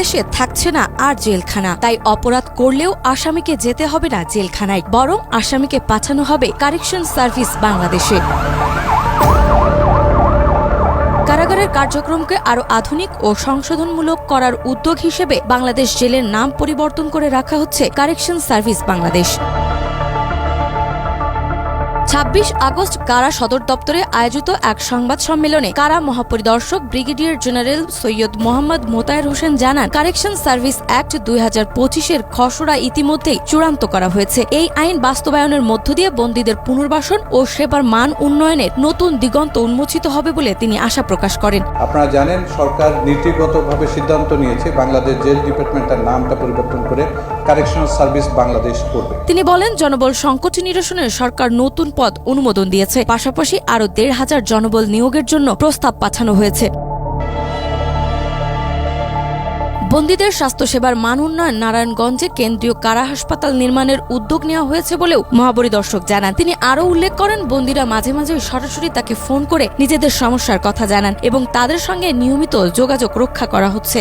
দেশে থাকছে না আর জেলখানা। তাই অপরাধ করলেও আসামিকে যেতে হবে না জেলখানায়, বরং আসামিকে পাঠানো হবে কারেকশন সার্ভিস বাংলাদেশে। কারাগারের কার্যক্রমকে আরও আধুনিক ও সংশোধনমূলক করার উদ্যোগ হিসেবে বাংলাদেশ জেলের নাম পরিবর্তন করে রাখা হচ্ছে কারেকশন সার্ভিস বাংলাদেশ। ছাব্বিশ আগস্ট কারা সদর দপ্তরে আয়োজিত এক সংবাদ সম্মেলনে কারা মহাপরিদর্শক ব্রিগেডিয়ার জেনারেল সৈয়দ মোহাম্মদ মোতায়ের হোসেন জানান কারেকশন সার্ভিস অ্যাক্ট দুই হাজার পঁচিশের খসড়া ইতিমধ্যেই চূড়ান্ত করা হয়েছে। এই আইন বাস্তবায়নের মধ্য দিয়ে বন্দীদের পুনর্বাসন ও সেবার মান উন্নয়নের নতুন দিগন্ত উন্মোচিত হবে বলে তিনি আশা প্রকাশ করেন। আপনারা জানেন সরকার নীতিগতভাবে সিদ্ধান্ত নিয়েছে বাংলাদেশ জেল ডিপার্টমেন্টের নামটা পরিবর্তন করে কারেকশনাল সার্ভিস বাংলাদেশ করবে। তিনি বলেন জনবল সংকট নিরসনে সরকার নতুন পদ অনুমোদন দিয়েছে। পাশাপাশি আরও দেড় হাজার জনবল নিয়োগের জন্য প্রস্তাব পাঠানো হয়েছে। বন্দীদের স্বাস্থ্যসেবার মান উন্নয়ন নারায়ণগঞ্জে কেন্দ্রীয় কারা হাসপাতাল নির্মাণের উদ্যোগ নেওয়া হয়েছে বলেও মহাপরিদর্শক জানান। তিনি আরও উল্লেখ করেন, বন্দীরা মাঝে মাঝে সরাসরি তাকে ফোন করে নিজেদের সমস্যার কথা জানান এবং তাদের সঙ্গে নিয়মিত যোগাযোগ রক্ষা করা হচ্ছে।